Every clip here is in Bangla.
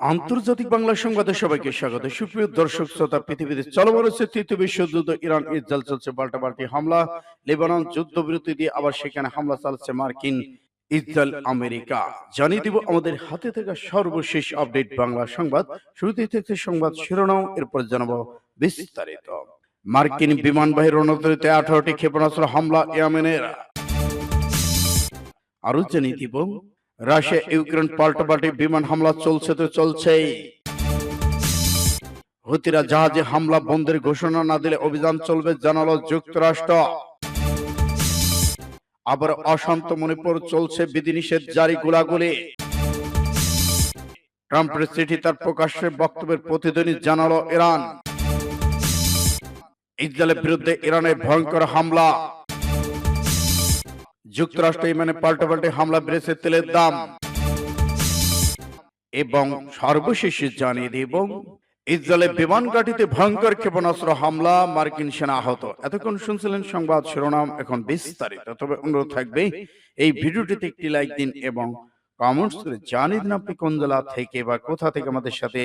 আন্তর্জাতিক বাংলা সংবাদে সবাইকে স্বাগত। সুপ্রিয় দর্শক, শ্রোতা, পৃথিবীতে চলমান রয়েছে তৃতীয় বিশ্বযুদ্ধ, ইরান, ইসরায়েল চলছে পাল্টাপাল্টি হামলা, লেবানন যুদ্ধবিরতি দিয়ে আবার সেখানে হামলা চালাচ্ছে মার্কিন ইসরায়েল, আমেরিকা। জানিয়ে দিব আমাদের হাতে থাকা সর্বশেষ আপডেট বাংলা সংবাদ। শুরুতেই থাকছে সংবাদ শিরোনাম, এরপর জানাব বিস্তারিত। মার্কিন বিমানবাহী রণতরিতে আঠারোটি ক্ষেপণাস্ত্র হামলা ইয়েমেনের। আরও জানিয়ে দিব রাশিয়া ইউক্রেন পাল্টাপাল্টি বিমান হামলা চলছে তো চলছেই। হুতিরা জাহাজে হামলা বন্ধের ঘোষণা না দিলে অভিযান চলবে জানালো যুক্তরাষ্ট্র। আবার অশান্ত মণিপুর চলছে বিধিনিষেধ জারি গোলাগুলি। ট্রাম্পের চিঠি তার প্রকাশ্যে বক্তব্যের প্রতিধ্বনি জানালো ইরান। ইসরায়েলের বিরুদ্ধে ইরানের ভয়ঙ্কর হামলা। যুক্তরাষ্ট্র ইমানে পাল্টাপাল্টে হামলা বেড়েছে তেলের দাম। এবং সর্বশেষ জানিয়ে দিব ইসরায়েলের বিমান ঘাঁটিতে ভয়ঙ্কর ক্ষেপণাস্ত্র হামলা, মার্কিন সেনা আহত। এতক্ষণ শুনছিলেন সংবাদ শিরোনাম, এখন বিস্তারিত। তবে অনুরোধ থাকবে, এই ভিডিওটিতে একটি লাইক দিন এবং কমেন্টস করে জানিয়ে দিন আপনি কোন জেলা থেকে বা কোথা থেকে আমাদের সাথে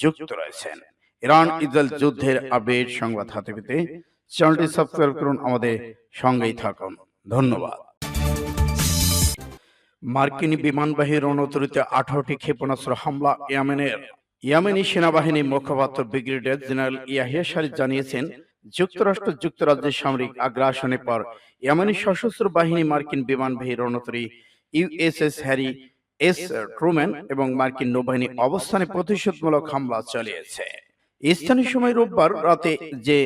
যুক্ত রয়েছেন। ইরান, ইসরায়েল যুদ্ধের আপডেট সংবাদ হাতে পেতে চ্যানেলটি সাবস্ক্রাইব করুন, আমাদের সঙ্গেই থাকুন। ধন্যবাদ। মার্কিন বিমানবাহী রণতরিতে আঠারোটি ক্ষেপণাস্ত্র হামলা ইয়ামেনের ইয়ামেনি সেনাবাহিনী মুখপাত্র ব্রিগেডিয়ার জেনারেল ইয়াহিয়া শারিফ জানিয়েছেন যুক্তরাষ্ট্র যুক্তরাজ্যের সামরিক আগ্রাসনের পর ইয়ামেনি সশস্ত্র বাহিনী মার্কিন বিমানবাহী রণতরী U S S Harry S Truman এবং মার্কিন নৌবাহিনী অবস্থানে প্রতিশোধমূলক হামলা চালিয়েছে। স্থানীয় সময় রোববার রাতে যে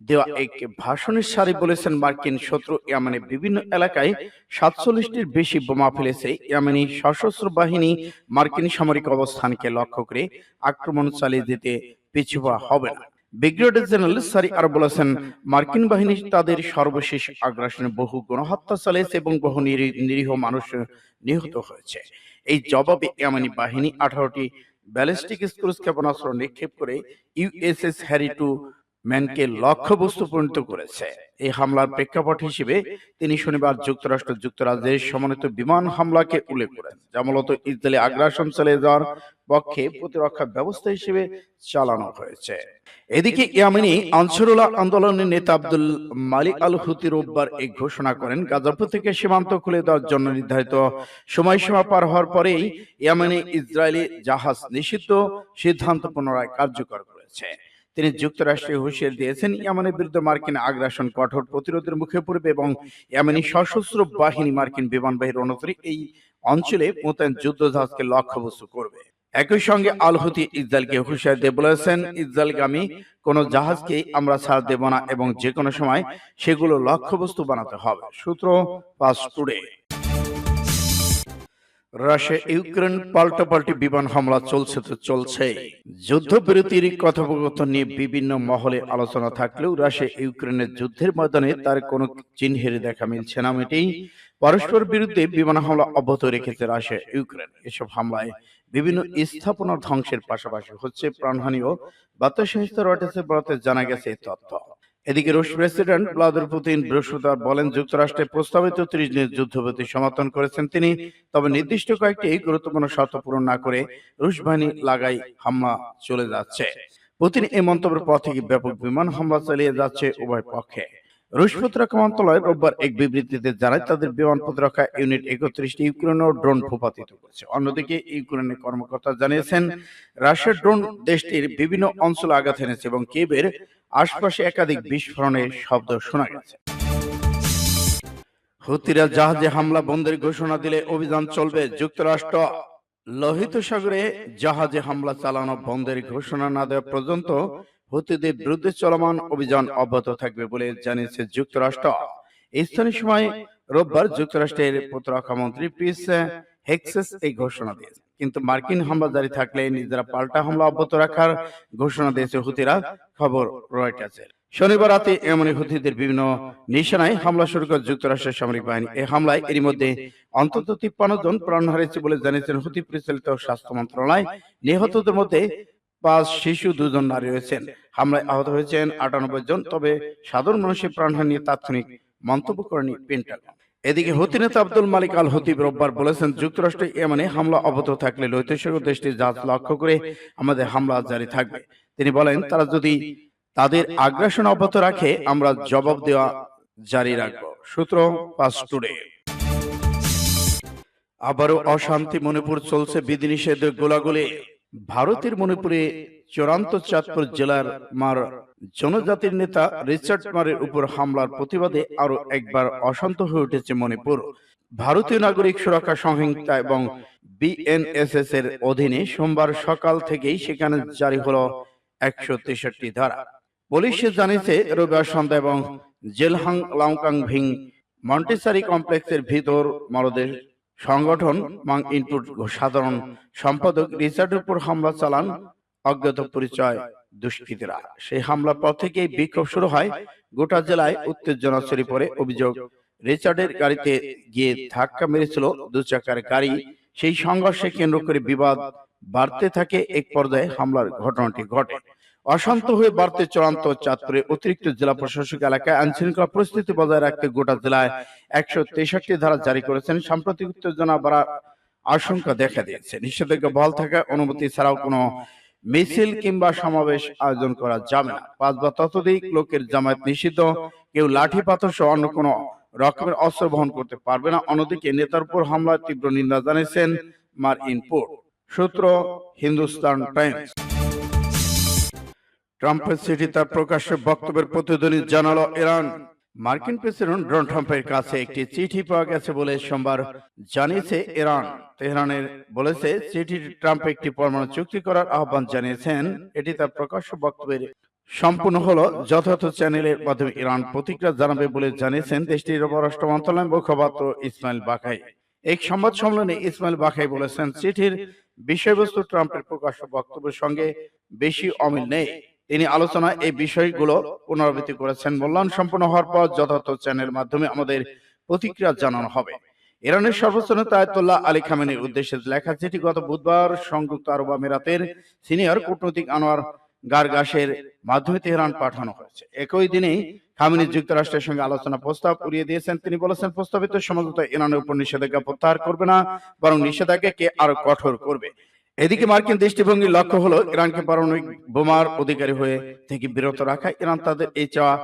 দেওয়া এক ভাষণের সারি বলেছেন মার্কিন শত্রু ইয়ামেনের বিভিন্ন এলাকায় সাতচল্লিশটির বেশি বোমা ফেলেছে ইয়ামেনি সশস্ত্র বাহিনী মার্কিন সামরিক অবস্থানকে লক্ষ্য করে আক্রমণ চালিয়ে দিতে পিছু হবে না। ব্রিগেডিয়ার জেনারেল সারি আরও বলেছেন মার্কিন বাহিনী তাদের সর্বশেষ আগ্রাসনে বহু গণহত্যা চালিয়েছে এবং বহু নিরী- নিরীহ মানুষ নিহত হয়েছে। এই জবাবে ইয়ামানি বাহিনী আঠারোটি ব্যালিস্টিক ক্রুজ ক্ষেপণাস্ত্র নিক্ষেপ করে ইউএসএস হ্যারি টু ম্যানকে লক্ষ্যবস্তু পরিণত করেছে। এই হামলার প্রেক্ষাপট হিসেবে তিনি শনিবার যুক্তরাষ্ট্র যুক্তরাজ্যের সমন্বিত বিমান হামলাকে উল্লেখ করেন যা মূলত ইসরায়েলি আগ্রাসন চালিয়ে যাওয়ার পক্ষে প্রতিরক্ষা ব্যবস্থা হিসেবে চালানো হয়েছে। এদিকে ইয়ামিনী আনসারুল্লাহ আন্দোলনের নেতা আব্দুল মালিক আল হুতি রোববার এই ঘোষণা করেন। গাজাপুর থেকে সীমান্ত খুলে দেওয়ার জন্য নির্ধারিত সময়সীমা পার হওয়ার পরেই ইয়ামেনে ইসরায়েলি জাহাজ নিষিদ্ধ সিদ্ধান্ত পুনরায় কার্যকর করেছে তিনি যুক্তরাষ্ট্রে হুঁশিয়ার দিয়েছেন, ইয়ামানের বিরুদ্ধে মার্কিন আগ্রাসন কঠোর প্রতিরোধের মুখে পড়বে এবং ইয়ামানি সশস্ত্র বাহিনী মার্কিন বিমানবাহী রণতরী এই অঞ্চলে মোতায়েন যুদ্ধ জাহাজকে লক্ষ্যবস্তু করবে। একই সঙ্গে আল হুতি ইসরায়েলকে হুঁশিয়ার দিয়ে বলেছেন, ইসরায়েলগামী কোন জাহাজকে আমরা ছাড় দেব না এবং যে কোনো সময় সেগুলো লক্ষ্যবস্তু বানাতে হবে। সূত্র পাস টুডে। রাশিয়া ইউক্রেন পাল্টাপাল্টি বিমান হামলা চলছে তো চলছে। যুদ্ধবিরতির কথোপকথন নিয়ে বিভিন্ন মহলে আলোচনা থাকলেও রাশিয়া ইউক্রেনের যুদ্ধের ময়দানে তার কোনো চিহ্নের দেখা মিলছে না মেটেই পরস্পর বিরুদ্ধে বিমান হামলা অব্যাহত রেখেছে রাশিয়া ইউক্রেন। এসব হামলায় বিভিন্ন স্থাপনার ধ্বংসের পাশাপাশি হচ্ছে প্রাণহানি ও বার্তা সংস্থা রয়টার্সের বরাতে জানা গেছে এই তথ্য। এদিকে রুশ প্রেসিডেন্ট ভ্লাদিমির পুতিন বৃহস্পতিবার বলেন, যুক্তরাষ্ট্রে প্রস্তাবিত ত্রিশ দিনের যুদ্ধবিরতি সমর্থন করেছেন তিনি। তবে নির্দিষ্ট কয়েকটি গুরুত্বপূর্ণ শর্ত পূরণ না করে রুশ বাহিনী লাগাই হামলা চলে যাচ্ছে। পুতিন এই মন্তব্যের পর থেকে ব্যাপক বিমান হামলা চালিয়ে যাচ্ছে উভয় পক্ষে। রুশ প্রতিরক্ষা মন্ত্রণালয় রোববার এক বিবৃতিতে জানায়, তাদের বিমান প্রতিরক্ষা ইউনিট একত্রিশটি ইউক্রেনীয় ড্রোন ভূপাতিত করেছে। অন্যদিকে ইউক্রেনের কর্মকর্তা জানিয়েছেন, রাশিয়ার ড্রোন দেশটির বিভিন্ন অঞ্চলে আঘাত এনেছে এবং কেবের আশপাশে একাধিক বিস্ফোরণের শব্দ শোনা গেছে। হুতিরা জাহাজে হামলা বন্ধের ঘোষণা দিলে অভিযান চলবে। যুক্তরাষ্ট্র লোহিত সাগরে জাহাজে হামলা চালানো বন্ধের ঘোষণা না দেওয়া পর্যন্ত হুতিদের বিরুদ্ধে চলমান অভিযান অব্যাহত থাকবে বলে জানিয়েছে যুক্তরাষ্ট্র। স্থানীয় সময় রোববার যুক্তরাষ্ট্রের প্রতিরক্ষা মন্ত্রী পিস হেক্সেস এই ঘোষণা দিয়েছে। কিন্তু মার্কিন হামলা জারি থাকলে নিজেরা পাল্টা হামলা অব্যাহত রাখার ঘোষণা দিয়েছে হুতিরা। খবর রয়টার্সের। শনিবার রাতে এমনি হুতিদের বিভিন্ন নিশানায় হামলা শুরু করে যুক্তরাষ্ট্রের সামরিক বাহিনী। এই হামলায় এর মধ্যে অন্তত তিপ্পান্ন জন প্রাণ হারিয়েছে বলে জানিয়েছেন হুতি পরিচালিত স্বাস্থ্য মন্ত্রণালয়। নিহতদের মধ্যে পাঁচ শিশু দুজন নারী রয়েছেন। হামলায় আহত হয়েছেন আটানব্বই জন, তবে সাধারণ মানুষের প্রাণহানি তাৎক্ষণিক মন্তব্য করেনি পেন্টাগন এদিকে হুতি নেতা আব্দুল মালিক আল হতিব রোববার বলেছেন, যুক্তরাষ্ট্র ইয়েমেনে হামলা অবত থাকলে লৈতসাগর দেশটির জাহাজ লক্ষ্য করে আমাদের হামলা জারি থাকবে। তিনি বলেন, তারা যদি তাদের আগ্রাসন অব্যাহত রাখে, আমরা জবাব দেওয়া জারি রাখব। সূত্র পাস টুডে। আবারও অশান্তি, মণিপুর চলছে বিধিনিষেধ গোলাগুলি। ভারতের মণিপুরে চূড়ান্ত চাঁদপুর জেলার মার জনজাতির নেতা রিচার্ড মারের উপর হামলার প্রতিবাদে আরও একবার অশান্ত হয়ে উঠেছে মণিপুর। ভারতীয় নাগরিক সুরক্ষা সংহিতা এবং বিএনএসএস এর অধীনে সোমবার সকাল থেকেই সেখানে জারি হলো একশো তেষট্টি ধারা। পুলিশ জানিয়েছে, রবিবার সন্ধ্যা এবং জেলহাং লাউকাং ভিং মন্টেসারি কমপ্লেক্সের ভিতর মরদেশ সংগঠন মাং ইনপুট সাধারণ সম্পাদক রিচার্ডের উপর হামলা চালান অজ্ঞাত পরিচয় দুষ্কৃতীরা। সেই হামলার পর থেকেই বিক্ষোভ শুরু হয় গোটা জেলায় উত্তেজনা ছড়িয়ে পড়ে অভিযোগ। রিচার্ডের গাড়িতে গিয়ে ধাক্কা মেরেছিল দু চাকার গাড়ি। সেই সংঘর্ষে কেন্দ্র করে বিবাদ বাড়তে থাকে। এক পর্যায়ে হামলার ঘটনাটি ঘটে। অশান্ত হয়ে বাড়তে চূড়ান্ত চাঁদপুরে অতিরিক্ত জেলা প্রশাসক এলাকায় আইন শৃঙ্খলা পরিস্থিতি বজায় রাখতে গোটা জেলায় একশো তেষট্টি ধারা জারি করেছেন। সাম্প্রতিক উত্তেজনা বাড়ার আশঙ্কা দেখা দিয়েছে। নিষেধাজ্ঞা বহাল থাকা অনুমতি ছাড়াও কোনো মিছিল কিংবা সমাবেশ আয়োজন করা যাবে না। পাঁচ বা ততোধিক লোকের জামায়াত নিষিদ্ধ। কেউ লাঠি পাথর সহ অন্য কোনো রকমের অস্ত্র বহন করতে পারবে না। অন্যদিকে নেতার উপর হামলার তীব্র নিন্দা জানিয়েছেন মার ইনপুট সূত্র হিন্দুস্তান টাইমস ট্রাম্পের চিঠি তার প্রকাশ্য বক্তব্যের প্রতিধ্বনি জানালো ইরান। মার্কিন প্রেসিডেন্ট ডোনাল্ড ট্রাম্পের কাছে একটি চিঠি পাওয়া গেছে বলে সোমবার জানিয়েছে ইরান। তেহরানের বলেছে চিঠি ট্রাম্প একটি পরমাণু চুক্তি করার আহ্বান জানিয়েছেন। এটি তার প্রকাশ্য বক্তব্যের সম্পূর্ণ হলো যথাযথ চ্যানেলের মাধ্যমে ইরান প্রতিক্রিয়া জানাবে বলে জানিয়েছেন দেশটির পররাষ্ট্র মন্ত্রণালয়ের মুখপাত্র ইসমাইল বাকাই এক সংবাদ সম্মেলনে ইসমাইল বাকাই বলেছেন চিঠির বিষয়বস্তু ট্রাম্পের প্রকাশ্য বক্তব্যের সঙ্গে বেশি অমিল নেই তিনি আলোচনায় এই বিষয়গুলো পুনরাবৃত্তি করেছেন। মূল্যায়ন সম্পন্ন হওয়ার পর যথাযথ চ্যানেলের মাধ্যমে আমাদের প্রতিক্রিয়া জানানো হবে। ইরানের সর্বোচ্চ নেতা আয়তুল্লাহ আলী খামেনির উদ্দেশ্যে লেখা চিঠি গত বুধবার সংযুক্ত আরব আমিরাতের সিনিয়র কূটনৈতিক আনোয়ার গারগাসের মাধ্যমে তেহরান পাঠানো হয়েছে। একই দিনে খামেনি যুক্তরাষ্ট্রের সঙ্গে আলোচনা প্রস্তাব উড়িয়ে দিয়েছেন। তিনি বলেছেন, প্রস্তাবিত সমঝোতা ইরানের উপর নিষেধাজ্ঞা প্রত্যাহার করবে না, বরং নিষেধাজ্ঞাকে আরও কঠোর করবে। এদিকে মার্কিন দৃষ্টিভঙ্গির লক্ষ্য হলো ইরানকে পারমাণবিক বোমার অধিকারী হয়ে থেকে বিরত রাখা ইরান তাদের এই চাওয়া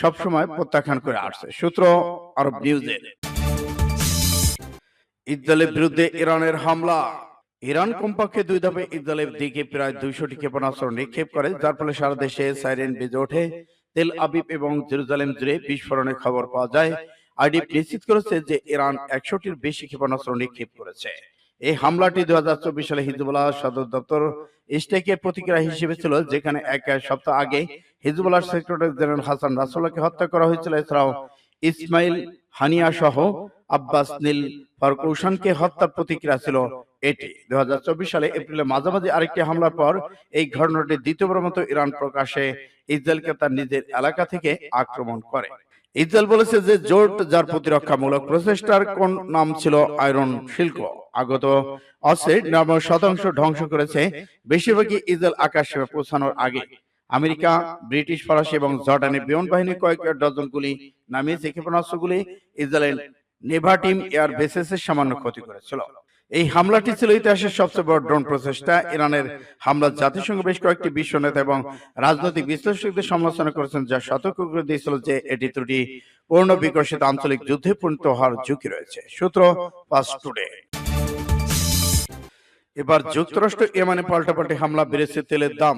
সবসময় প্রত্যাখ্যান করে আসছে। সূত্র আরব নিউজের ইসরায়েলের বিরুদ্ধে ইরানের হামলা। ইরান কমপক্ষে দুই ধাপে ইসরায়েলের দিকে প্রায় দুইশোটি ক্ষেপণাস্ত্র নিক্ষেপ করে যার ফলে সারা দেশে সাইরেন বেজে ওঠে। তেল আবিব এবং জেরুজালেম জুড়ে বিস্ফোরণের খবর পাওয়া যায়। আইডিএফ নিশ্চিত করেছে যে ইরান একশোটির বেশি ক্ষেপণাস্ত্র নিক্ষেপ করেছে। এই হামলাটি দু সালে হিজবুল্লাহ সদর দপ্তর ইস্টেকের প্রতিক্রিয়া হিসেবে ছিল, যেখানে এক সপ্তাহ আগে হিজবুল্লাহ সেক্রেটারি জেনারেল হাসান রাসুল্লাহকে হত্যা করা হয়েছিল। এছাড়াও ইসমাইল হানিয়া সহ আব্বাস নীল ফারকৌশানকে হত্যার প্রতিক্রিয়া ছিল এটি। দু হাজার চব্বিশ সালে এপ্রিলের মাঝামাঝি আরেকটি হামলার পর এই ঘটনাটি দ্বিতীয়বার মতো ইরান প্রকাশে। ইসরায়েলকে তার নিজের এলাকা থেকে আক্রমণ করে। ইসরায়েল বলেছে যে জোট যার প্রতিরক্ষামূলক প্রচেষ্টার কোন নাম ছিল আয়রন শিল্প, আগত অস্ত্রের নব্বই শতাংশ ধ্বংস করেছে বেশিরভাগই ইসরায়েল আকাশ পৌঁছানোর আগে। আমেরিকা, ব্রিটিশ ফরাসি এবং জর্ডানের বিমান বাহিনী কয়েক ডজন গুলি নামিয়েছে, ক্ষেপণাস্ত্রগুলি ইসরায়েল নেভা টিম এয়ার বেসেসের সামান্য ক্ষতি করেছিল। এই হামলাটি ছিল ইতিহাসের সবচেয়ে বড় ড্রোন প্রচেষ্টা। ইরানের হামলা জাতিসংঘ বেশ কয়েকটি বিশ্ব নেতা এবং রাজনৈতিক বিশ্লেষকদের সমালোচনা করেছেন, যা সতর্ক করে দিয়েছিল যে এটি ত্রুটি পূর্ণ বিকশিত আঞ্চলিক যুদ্ধে পরিণত হওয়ার ঝুঁকি রয়েছে। সূত্র পাস টুডে। এবার যুক্তরাষ্ট্র ইমানে পাল্টাপাল্টি হামলা বেড়েছে তেলের দাম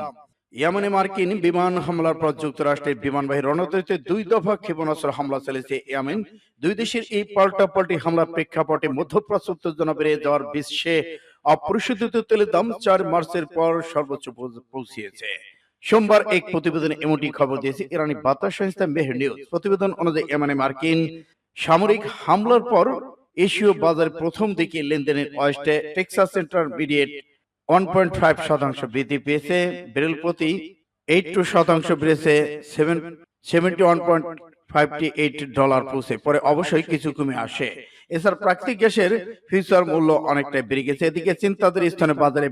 ইয়েমানে মার্কিন বিমান হামলার পর যুক্তরাষ্ট্রের বিমানবাহী রণতরিতে দুই দফা ক্ষেপণাস্ত্র হামলা চালিয়েছে ইয়েমেন। দুই দেশের এই পাল্টাপাল্টি হামলার প্রেক্ষাপটে মধ্যপ্রাচ্য উত্তেজনা বেড়ে যাওয়ার বিশ্বে অপরিশোধিত তেলের দাম চার মার্চের পর সর্বোচ্চ পৌঁছিয়েছে। সোমবার এক প্রতিবেদনে এমনটি খবর দিয়েছে। ইরানি বার্তা সংস্থা মেহের নিউজ। প্রতিবেদন অনুযায়ী ইয়েমানে মার্কিন সামরিক হামলার পর এশীয় বাজারে প্রথম দিকে লেনদেনের ওয়েস্টে Texas intermediate one point five শতাংশ বৃদ্ধি পেয়েছে প্রতি এইট টু শতাংশ বেড়েছে seven seventy one point fifty eight dollar পৌঁছে পরে অবশ্যই কিছু কমে আসে। এছাড়া প্রাকৃতিক গ্যাসের ফিউচার মূল্য অনেকটাই বেড়ে গেছে। এদিকে চিন্তাদের স্থানে বাজারে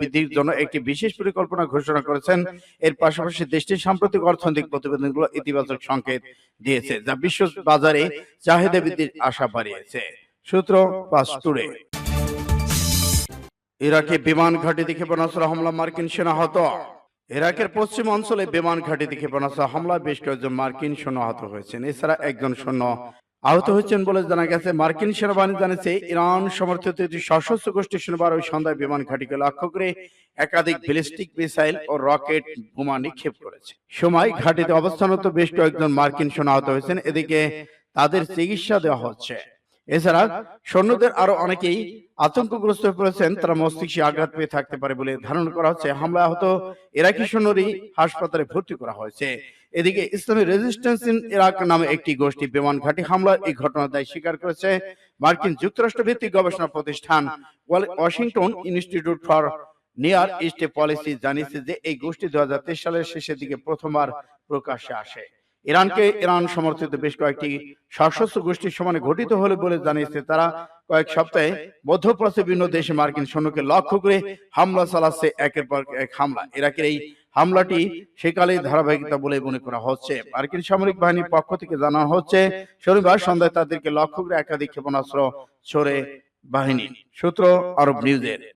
বৃদ্ধির জন্য একটি বিশেষ পরিকল্পনা ঘোষণা করেছেন। এর পাশাপাশি দেশটির সাম্প্রতিক অর্থনৈতিক প্রতিবেদনগুলো ইতিবাচক সংকেত দিয়েছে, যা বিশ্ব বাজারে চাহিদা বৃদ্ধির আশা বাড়িয়েছে। সূত্র পাঁচ টুরে ইরাকে বিমান ঘাঁটিতে ক্ষেপণাস্ত্র হামলা মার্কিন সেনা আহত ইরাকের পশ্চিম অঞ্চলে বিমান ঘাঁটিতে ক্ষেপণাস্ত্র হামলায় বেশ কয়েকজন মার্কিন সৈন্য আহত হয়েছেন। এছাড়া একজন সৈন্য আহত হয়েছেন বলে জানা গেছে মার্কিন সেনাবাহিনী জানিয়েছে ইরান সমর্থিত একটি সশস্ত্র গোষ্ঠী শনিবার ওই সন্ধ্যায় বিমান ঘাঁটিকে লক্ষ্য করে একাধিক ব্যালিস্টিক মিসাইল ও রকেট বোমা নিক্ষেপ করেছে। সময় ঘাঁটিতে অবস্থানরত বেশ কয়েকজন মার্কিন সৈন্য আহত হয়েছেন। এদিকে তাদের চিকিৎসা দেওয়া হচ্ছে। এছাড়া সৈন্যদের আরও অনেকেই আতঙ্কগ্রস্ত হয়ে পড়েছেন তারা মস্তিষ্কে আঘাত পেয়ে থাকতে পারে বলে ধারণা করা হচ্ছে হামলা আহত ইরাকি সৈন্যরই হাসপাতালে ভর্তি করা হয়েছে। এদিকে ইসলামী রেজিস্ট্যান্স ইন ইরাক নামে একটি গোষ্ঠী বিমান ঘাঁটি হামলার এই ঘটনার দায় স্বীকার করেছে মার্কিন যুক্তরাষ্ট্র ভিত্তিক গবেষণা প্রতিষ্ঠান Washington institute for near east policy জানিয়েছে যে এই গোষ্ঠী দু হাজার তেইশ সালের শেষের দিকে প্রথমবার প্রকাশ্যে আসে। ইরানকে ইরান সমর্থিত বেশ কয়েকটি সশস্ত্র গোষ্ঠীর সমানে গঠিত হলে বলে জানিয়েছে তারা কয়েক সপ্তাহে মধ্যপ্রাচ্যে বিভিন্ন দেশে মার্কিন সৈন্যকে লক্ষ্য করে হামলা চালাচ্ছে একের পর এক হামলা। ইরাকের এই হামলাটি সেকালেই ধারাবাহিকতা বলে মনে করা হচ্ছে। মার্কিন সামরিক বাহিনীর পক্ষ থেকে জানানো হচ্ছে শনিবার সন্ধ্যায় তাদেরকে লক্ষ্য করে একাধিক ক্ষেপণাস্ত্র ছড়ে বাহিনী। সূত্র আরব নিউজের।